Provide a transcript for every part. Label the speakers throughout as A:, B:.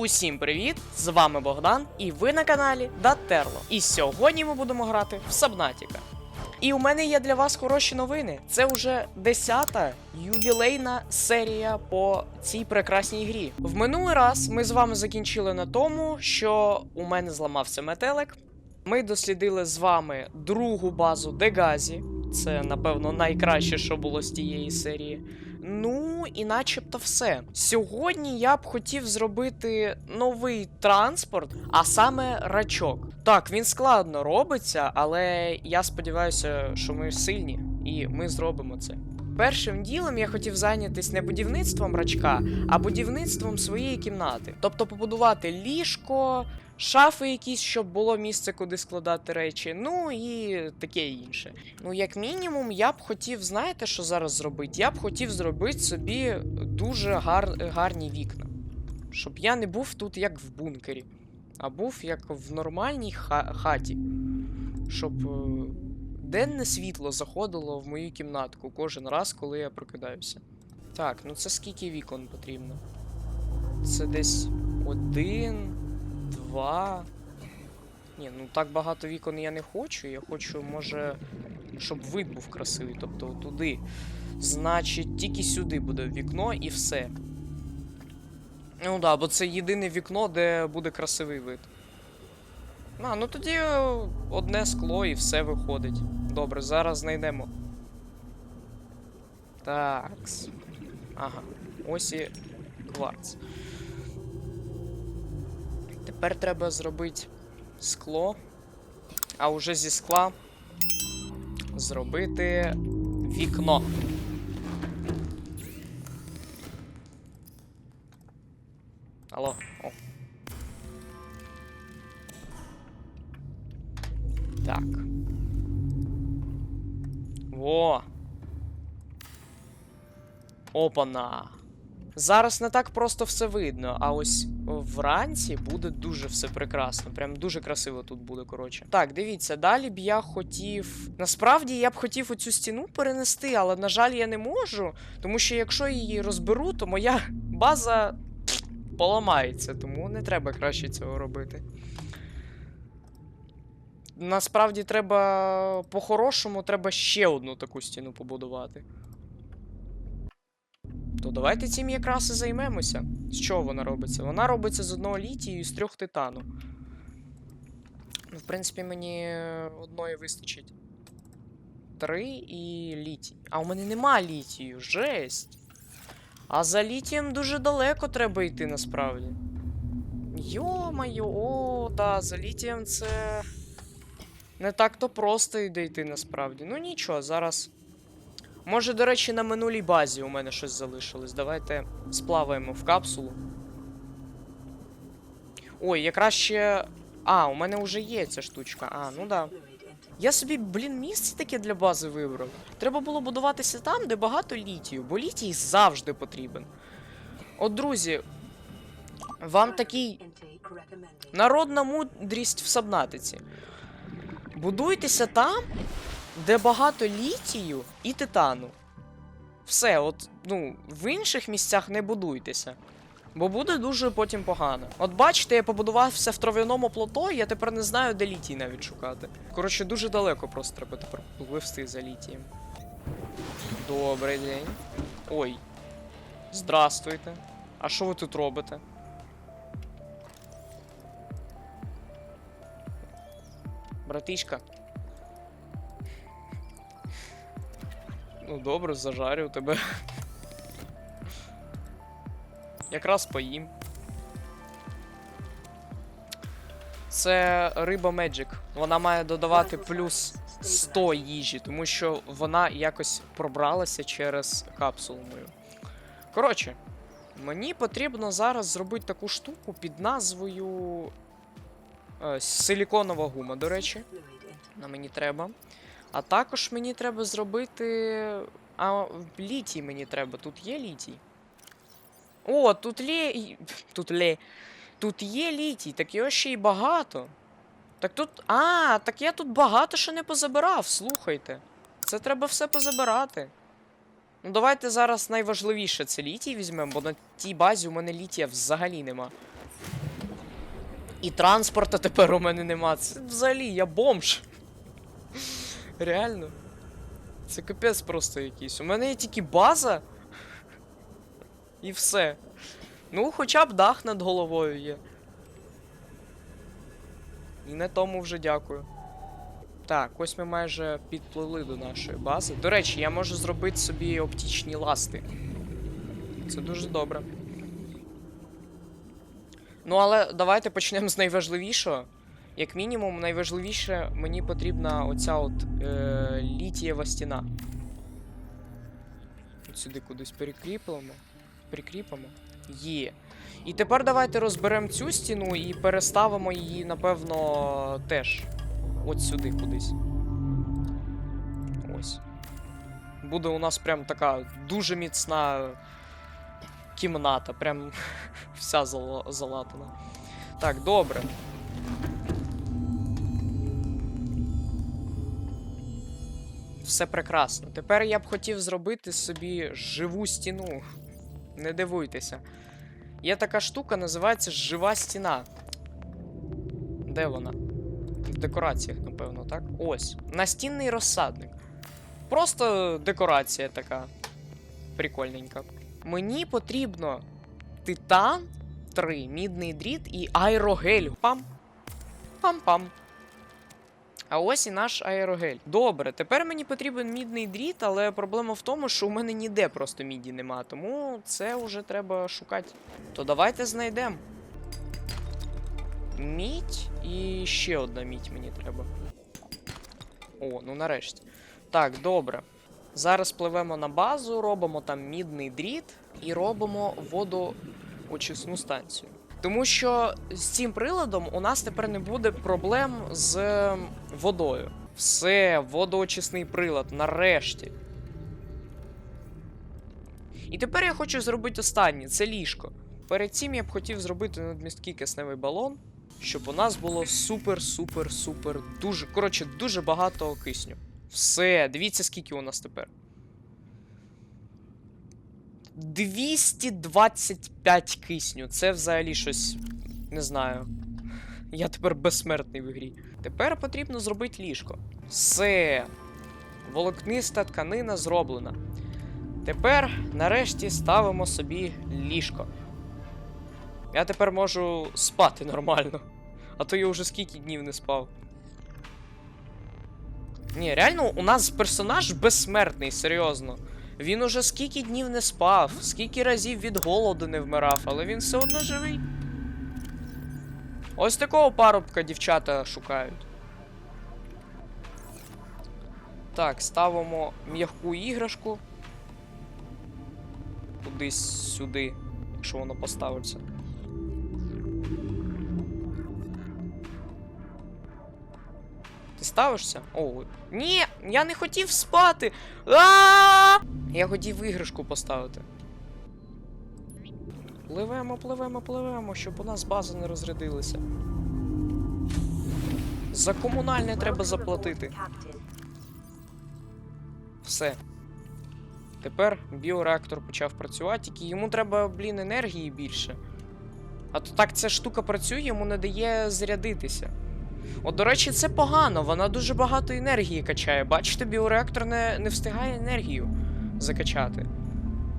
A: Усім привіт! З вами Богдан, і ви на каналі Датерло. І сьогодні ми будемо грати в Сабнатіка. І у мене є для вас хороші новини. Це вже 10-та ювілейна серія по цій прекрасній грі. В минулий раз ми з вами закінчили на тому, що у мене зламався метелик. Ми дослідили з вами другу базу Дегазі. Це, напевно, найкраще, що було з тієї серії. Ну, і начебто все. Сьогодні я б хотів зробити новий транспорт, а саме рачок. Так, він складно робиться, але я сподіваюся, що ми сильні, і ми зробимо це. Першим ділом я хотів зайнятися не будівництвом рачка, а будівництвом своєї кімнати. Тобто побудувати ліжко, шафи якісь, щоб було місце, куди складати речі, ну і таке інше. Ну, як мінімум, я б хотів, знаєте, що зараз зробити? Я б хотів зробити собі дуже гар... гарні вікна. Щоб я не був тут як в бункері, а був як в нормальній ха- хаті. Щоб е, денне світло заходило в мою кімнатку кожен раз, коли я прокидаюся. Так, ну це скільки вікон потрібно? Це десь один, два. Ні, ну так багато вікон я не хочу. Я хочу, може, щоб вид був красивий, тобто туди. Значить, тільки сюди буде вікно і все. Ну да, бо це єдине вікно, де буде красивий вид. А, ну тоді е, одне скло і все виходить. Добре, зараз знайдемо. Такс. Ага, ось і кварц. Тепер треба зробити скло. А уже зі скла зробити вікно. Алло, о. Так. Во. Опана. Зараз не так просто все видно, а ось вранці буде дуже все прекрасно. Прям дуже красиво тут буде, коротше. Так, дивіться, далі б я хотів. Насправді я б хотів оцю стіну перенести, але, на жаль, я не можу. Тому що якщо її розберу, то моя база поламається, тому не треба краще цього робити. Насправді треба по-хорошому, треба ще одну таку стіну побудувати. То давайте цим якраз і займемося. З чого вона робиться? Вона робиться з одного літію і з трьох титану. Ну, в принципі, мені одної вистачить. Три і літій. А у мене нема літію, жесть. А за літієм дуже далеко треба йти насправді. Йо-моє, о, да, за літієм це. Не так-то просто йде йти насправді. Ну нічого, зараз. Може, до речі, на минулій базі у мене щось залишилось. Давайте сплаваємо в капсулу. Ой, якраз ще. А, у мене вже є ця штучка. А, ну да. Я собі, блін, місце таке для бази вибрав. Треба було будуватися там, де багато літію, бо літій завжди потрібен. От, друзі, вам такий народна мудрість в Сабнатиці. Будуйтеся там, де багато літію і титану. Все, от, ну, в інших місцях не будуйтеся. Бо буде дуже потім погано. От бачите, я побудувався в трав'яному плато, я тепер не знаю, де літій навіть шукати. Коротше, дуже далеко просто треба тепер пливсти за літієм. Добрий день. Ой. Здрастуйте. А що ви тут робите? Братишка. Ну добре, зажарю тебе. Якраз поїм. Це риба Magic. Вона має додавати плюс 100 їжі, тому що вона якось пробралася через капсулу мою. Коротше, мені потрібно зараз зробити таку штуку під назвою. Е, Силіконова гума, до речі. На мені треба. А також мені треба зробити. А літій мені треба. Тут є літій. О, тут лє. Тут лє. Тут є літій, так його ще й багато. Так тут. А, так я тут багато що не позабирав, слухайте. Це треба все позабирати. Ну, давайте зараз найважливіше це літій візьмемо, бо на тій базі у мене літія взагалі нема. І транспорта тепер у мене нема. Це взагалі я бомж. Реально. Це капець просто якийсь. У мене є тільки база. І все. Ну, хоча б дах над головою є. І на тому вже дякую. Так, ось ми майже підплили до нашої бази. До речі, я можу зробити собі оптичні ласти. Це дуже добре. Ну, але давайте почнемо з найважливішого. Як мінімум, найважливіше мені потрібна оця от е, літієва стіна. От сюди кудись перекріпимо. Прикріпимо. Є. І тепер давайте розберемо цю стіну і переставимо її, напевно, теж. От сюди кудись. Ось. Буде у нас прям така дуже міцна кімната. Прям вся зала- залатана. Так, добре. Все прекрасно. Тепер я б хотів зробити собі живу стіну. Не дивуйтеся. Є така штука, називається жива стіна. Де вона? В декораціях, напевно, так? Ось. Настінний розсадник. Просто декорація така. Прикольненька. Мені потрібно титан 3, мідний дріт і аерогель. Пам. Пам-пам. А ось і наш аерогель. Добре, тепер мені потрібен мідний дріт, але проблема в тому, що у мене ніде просто міді нема, тому це вже треба шукати. То давайте знайдемо. Мідь і ще одна мідь мені треба. О, ну нарешті. Так, добре. Зараз пливемо на базу, робимо там мідний дріт і робимо водоочисну станцію. Тому що з цим приладом у нас тепер не буде проблем з водою. Все, водоочисний прилад, нарешті. І тепер я хочу зробити останнє це ліжко. Перед цим я б хотів зробити надмісткий кисневий балон, щоб у нас було супер, супер, супер, дуже. Коротше, дуже багато кисню. Все, дивіться, скільки у нас тепер. 225 кисню. Це взагалі щось. Не знаю. Я тепер безсмертний в грі. Тепер потрібно зробити ліжко. Все. Волокниста тканина зроблена. Тепер, нарешті, ставимо собі ліжко. Я тепер можу спати нормально. А то я вже скільки днів не спав. Ні, реально, у нас персонаж безсмертний, серйозно. Він уже скільки днів не спав, скільки разів від голоду не вмирав, але він все одно живий. Ось такого парубка дівчата шукають. Так, ставимо м'яку іграшку. Кудись сюди, якщо воно поставиться. Ти ставишся? О, ні, я не хотів спати. а Я хотів іграшку поставити. Пливемо, пливемо, пливемо, щоб у нас база не розрядилася. За комунальне треба заплатити. Все. Тепер біореактор почав працювати, тільки йому треба, блін, енергії більше. А то так ця штука працює, йому не дає зарядитися. От, до речі, це погано, вона дуже багато енергії качає. Бачите, біореактор не, не встигає енергію закачати.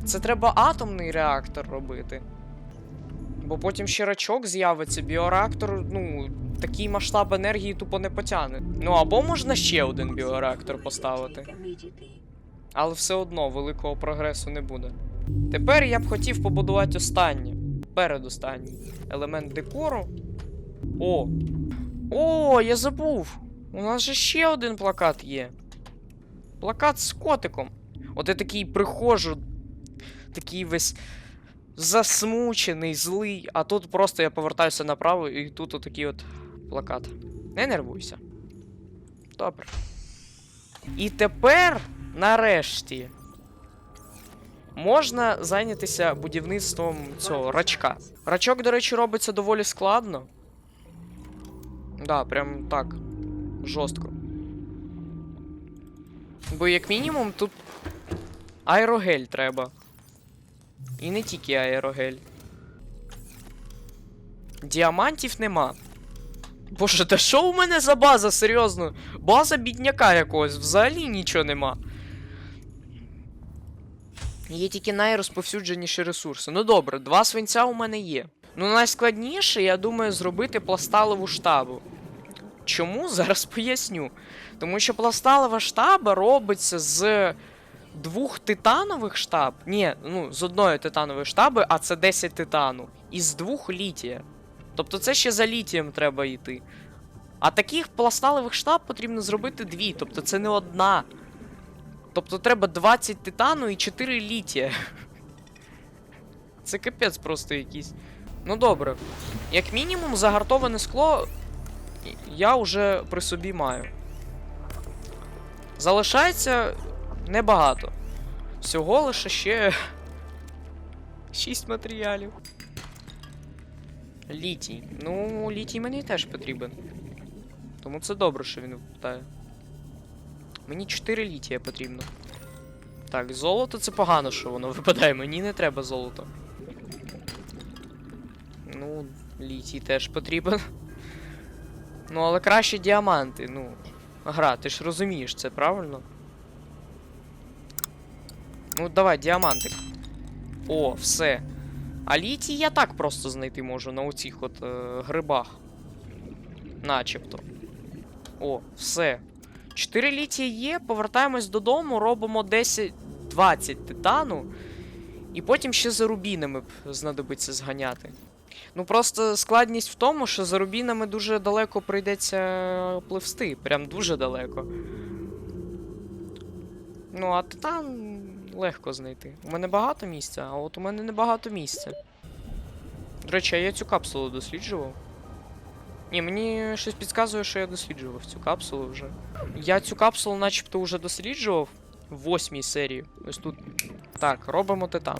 A: Це треба атомний реактор робити. Бо потім ще рачок з'явиться, біореактор, ну, такий масштаб енергії тупо не потягне. Ну або можна ще один біореактор поставити. Але все одно великого прогресу не буде. Тепер я б хотів побудувати останнє. Передостанній елемент декору. О! О, я забув! У нас же ще один плакат є. Плакат з котиком. От я такий приходжу, такий весь засмучений, злий, а тут просто я повертаюся направо і тут отакий от плакат. Не нервуйся. Добре. І тепер, нарешті, можна зайнятися будівництвом цього рачка. Рачок, до речі, робиться доволі складно. Да, прям так. Жорстко. Бо як мінімум тут аерогель треба. І не тільки аерогель. Діамантів нема. Боже, та що у мене за база, серйозно? База бідняка якогось, взагалі нічого нема. Є тільки найрозповсюдженіші ресурси. Ну добре, два свинця у мене є. Ну, найскладніше, я думаю, зробити пласталову штабу. Чому? Зараз поясню. Тому що пласталова штаба робиться з двох титанових штаб. Ні, ну, з одної титанової штаби, а це 10 титану. І з двох літія. Тобто це ще за літієм треба йти. А таких пласталових штаб потрібно зробити дві, тобто це не одна. Тобто треба 20 титану і 4 літія. Це капець просто якийсь. Ну добре. Як мінімум, загартоване скло я вже при собі маю. Залишається небагато. Всього лише ще 6 матеріалів. Літій. Ну, літій мені теж потрібен. Тому це добре, що він випадає. Мені 4 літія потрібно. Так, золото це погано, що воно випадає. Мені не треба золото. Ну, літій теж потрібен. Ну, але краще діаманти, ну. Гра, ти ж розумієш це, правильно? Ну, давай, діамантик. О, все. А літій я так просто знайти можу на оцих от е, грибах. Начебто. О, все. 4 літії є, повертаємось додому, робимо 10-20 титану. І потім ще за рубінами знадобиться зганяти. Ну просто складність в тому, що за рубінами дуже далеко прийдеться пливсти. Прям дуже далеко. Ну, а титан легко знайти. У мене багато місця, а от у мене небагато місця. До речі, а я цю капсулу досліджував. Ні, мені щось підказує, що я досліджував цю капсулу вже. Я цю капсулу начебто вже досліджував в восьмій серії. Ось тут. Так, робимо титан.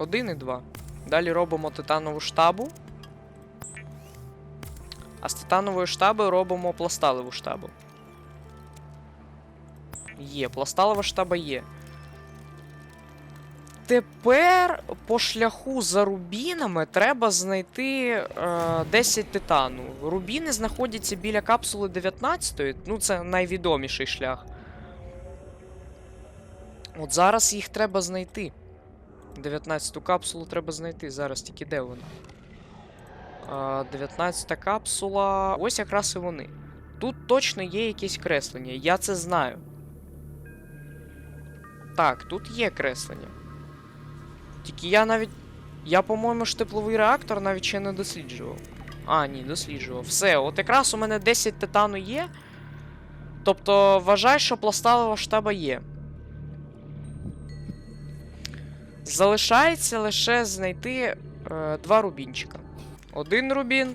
A: 1 і 2. Далі робимо титанову штабу. А з титанової штаби робимо пласталеву штабу. Є, пласталова штаба є. Тепер по шляху за рубінами треба знайти е, 10 титану. Рубіни знаходяться біля капсули 19 ну це найвідоміший шлях. От зараз їх треба знайти. 19-ту капсулу треба знайти. Зараз тільки де вона? 19-та капсула. Ось якраз і вони. Тут точно є якесь креслення, я це знаю. Так, тут є креслення. Тільки я навіть. Я, по-моєму, ж тепловий реактор навіть ще не досліджував. А, ні, досліджував. Все, от якраз у мене 10 титану є. Тобто, вважай, що пласталова штаба є. Залишається лише знайти е, два рубінчика. Один рубін.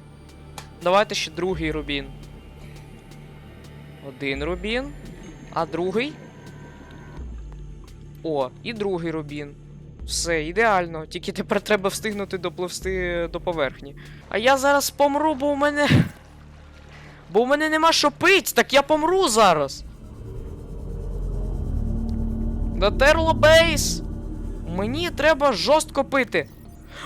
A: Давайте ще другий рубін. Один рубін. А другий. О, і другий рубін. Все, ідеально. Тільки тепер треба встигнути допливсти до поверхні. А я зараз помру, бо у мене. Бо у мене нема що пить, так я помру зараз. Дотерло бейс. Мені треба жорстко пити.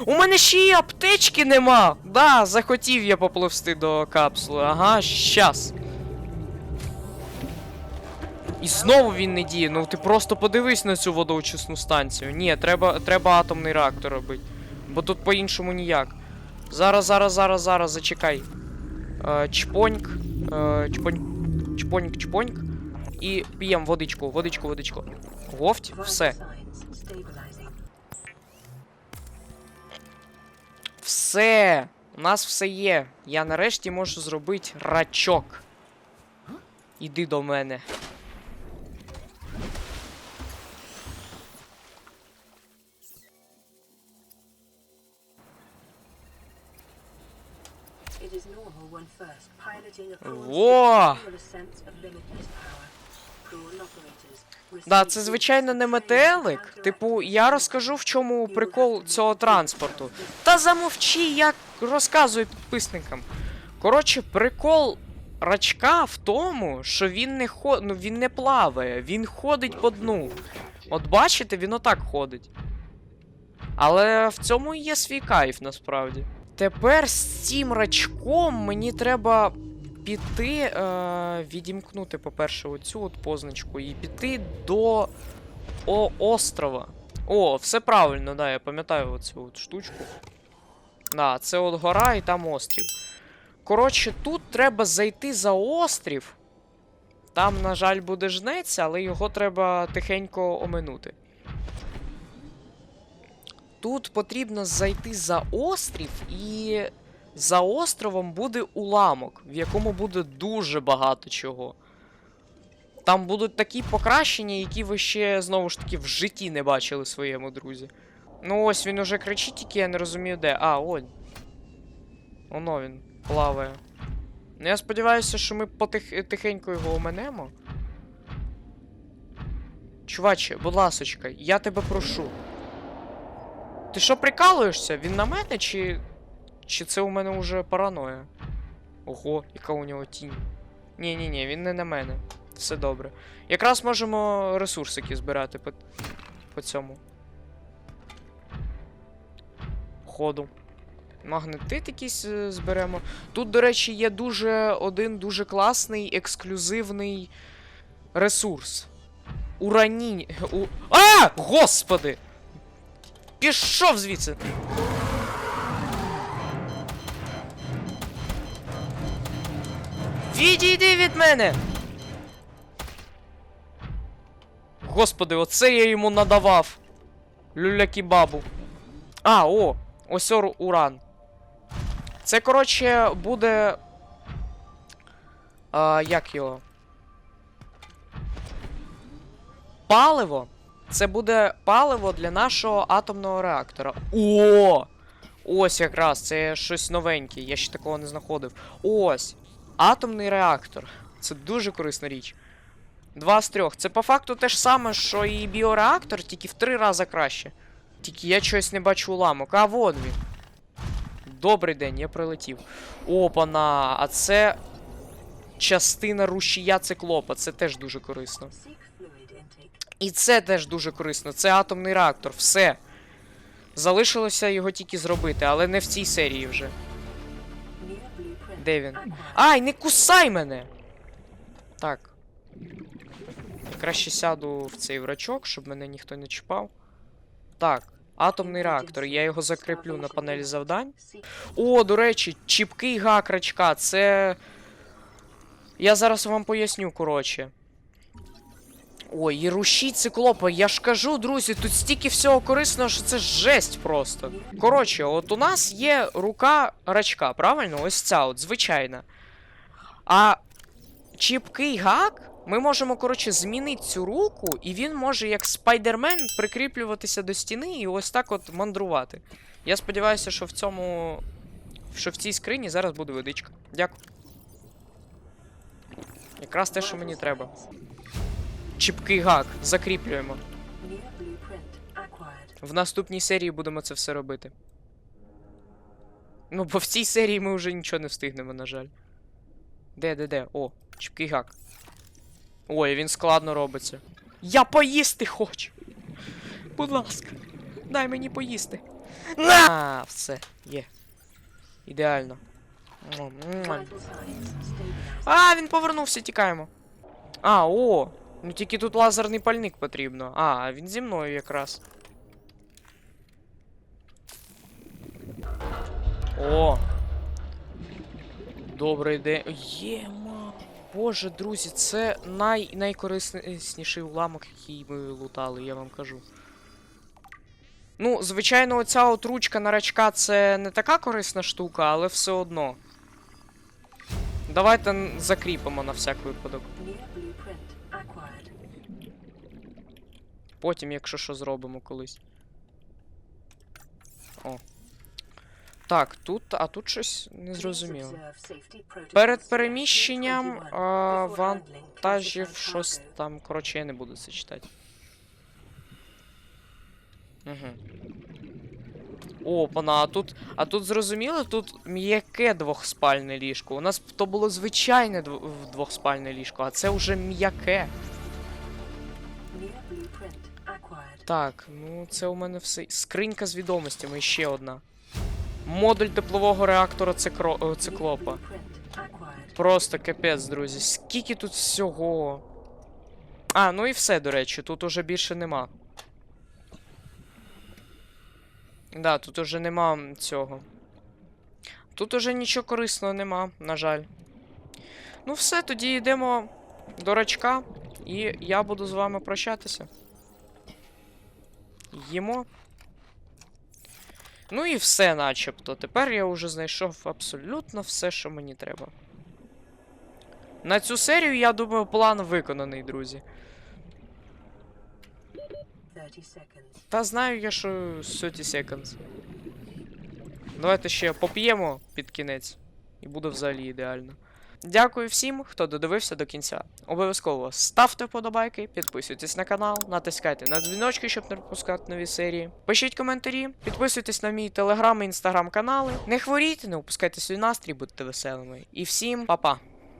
A: У мене ще й аптечки нема. Да, захотів я попливсти до капсули. Ага, щас. І знову він не діє. Ну ти просто подивись на цю водоочисну станцію. Ні, треба, треба атомний реактор робити. Бо тут по-іншому ніяк. Зараз, зараз, зараз, зараз, зачекай. Е, чпоньк. Е, чпоньк. Чпоньк, чпоньк. І п'ємо водичку, водичку, водичку. Говть, все. Все! У нас все є. Я нарешті можу зробити рачок. Іди до мене. Во! Да, це звичайно не метелик. Типу, я розкажу в чому прикол цього транспорту. Та замовчи, я розказую підписникам. Коротше, прикол рачка в тому, що він не хо... ну, він не плаває, він ходить по дну. От бачите, він отак ходить. Але в цьому і є свій кайф насправді. Тепер з цим рачком мені треба піти, е, відімкнути, по-перше, оцю от позначку і піти до о, острова. О, все правильно, да, я пам'ятаю оцю от штучку. Да, це от гора і там острів. Коротше, тут треба зайти за острів. Там, на жаль, буде жнець, але його треба тихенько оминути. Тут потрібно зайти за острів, і за островом буде уламок, в якому буде дуже багато чого. Там будуть такі покращення, які ви ще знову ж таки в житті не бачили своєму друзі. Ну ось він уже кричить, тільки я не розумію де. А, ось. Воно він плаває. Ну я сподіваюся, що ми потих... тихенько його оминемо. Чуваче, будь ласочка, я тебе прошу. Ти що прикалуєшся? Він на мене чи. Чи це у мене вже параноя? Ого, яка у нього тінь. Ні, ні, ні, він не на мене. Все добре. Якраз можемо ресурсики збирати по, по цьому. Ходу. Магнетит якийсь е, зберемо. Тут, до речі, є дуже один дуже класний ексклюзивний ресурс. Урані. У... А! Господи! Пішов звідси! Відійди від мене! Господи, оце я йому надавав. Люля-кібабу. А, о! Ось ор- уран. Це, коротше, буде. А, як його? Паливо. Це буде паливо для нашого атомного реактора. О! Ось якраз, це щось новеньке. Я ще такого не знаходив. Ось. Атомний реактор. Це дуже корисна річ. Два з трьох. Це по факту те ж саме, що і біореактор, тільки в три рази краще. Тільки я щось не бачу уламок. А вон він. Добрий день, я прилетів. Опана, а це частина рушія циклопа. Це теж дуже корисно. І це теж дуже корисно. Це атомний реактор. Все. Залишилося його тільки зробити, але не в цій серії вже. Де він? Ай, не кусай мене! Так. Краще сяду в цей врачок, щоб мене ніхто не чіпав. Так, атомний реактор. Я його закріплю на панелі завдань. О, до речі, чіпкий гак рачка. Це. Я зараз вам поясню, коротше. Ой, і рушій циклопа. Я ж кажу, друзі, тут стільки всього корисного, що це жесть просто. Коротше, от у нас є рука рачка, правильно? Ось ця, от, звичайна. А чіпкий гак. Ми можемо, коротше, змінити цю руку, і він може, як спайдермен, прикріплюватися до стіни і ось так от мандрувати. Я сподіваюся, що в цьому. що в цій скрині зараз буде водичка. Дякую. Якраз те, що мені треба. Чіпкий гак, закріплюємо. В наступній серії будемо це все робити. Ну, бо в цій серії ми вже нічого не встигнемо, на жаль. Де, де, де? О, чіпкий гак. Ой, він складно робиться. Я поїсти хочу. Будь ласка, дай мені поїсти. На! А, все, є. Ідеально. А, він повернувся, тікаємо. А, о! Ну тільки тут лазерний пальник потрібно. А, він зі мною якраз. О! Добрий день. Єма! Боже, друзі, це най найкорисніший уламок, який ми лутали, я вам кажу. Ну, звичайно, оця от ручка на рачка це не така корисна штука, але все одно. Давайте закріпимо на всяк випадок. Потім, якщо що, зробимо колись. О. Так, тут, а тут щось не
B: Please
A: зрозуміло.
B: observe safety protocols.
A: Перед переміщенням а, вантажів щось там. Коротше, я не буду це читати. Угу. О, пана, а тут. А тут зрозуміло, тут м'яке двохспальне ліжко. У нас то було звичайне дв- двохспальне ліжко, а це вже м'яке. Так, ну це у мене все. Скринька з відомостями ще одна. Модуль теплового реактора цикро... е, циклопа. Просто капець, друзі. Скільки тут всього. А, ну і все, до речі, тут уже більше нема. Да, тут уже нема цього. Тут уже нічого корисного нема, на жаль. Ну все, тоді йдемо до рачка, і я буду з вами прощатися. Їмо. Ну і все начебто. Тепер я вже знайшов абсолютно все, що мені треба. На цю серію, я думаю, план виконаний, друзі. Та знаю я, що 30 seconds. Давайте ще поп'ємо під кінець. І буде взагалі ідеально. Дякую всім, хто додивився до кінця. Обов'язково ставте вподобайки, підписуйтесь на канал, натискайте на дзвіночки, щоб не пропускати нові серії. Пишіть коментарі, підписуйтесь на мій телеграм і інстаграм канали. Не хворійте, не упускайте свій настрій, будьте веселими. І всім па-па!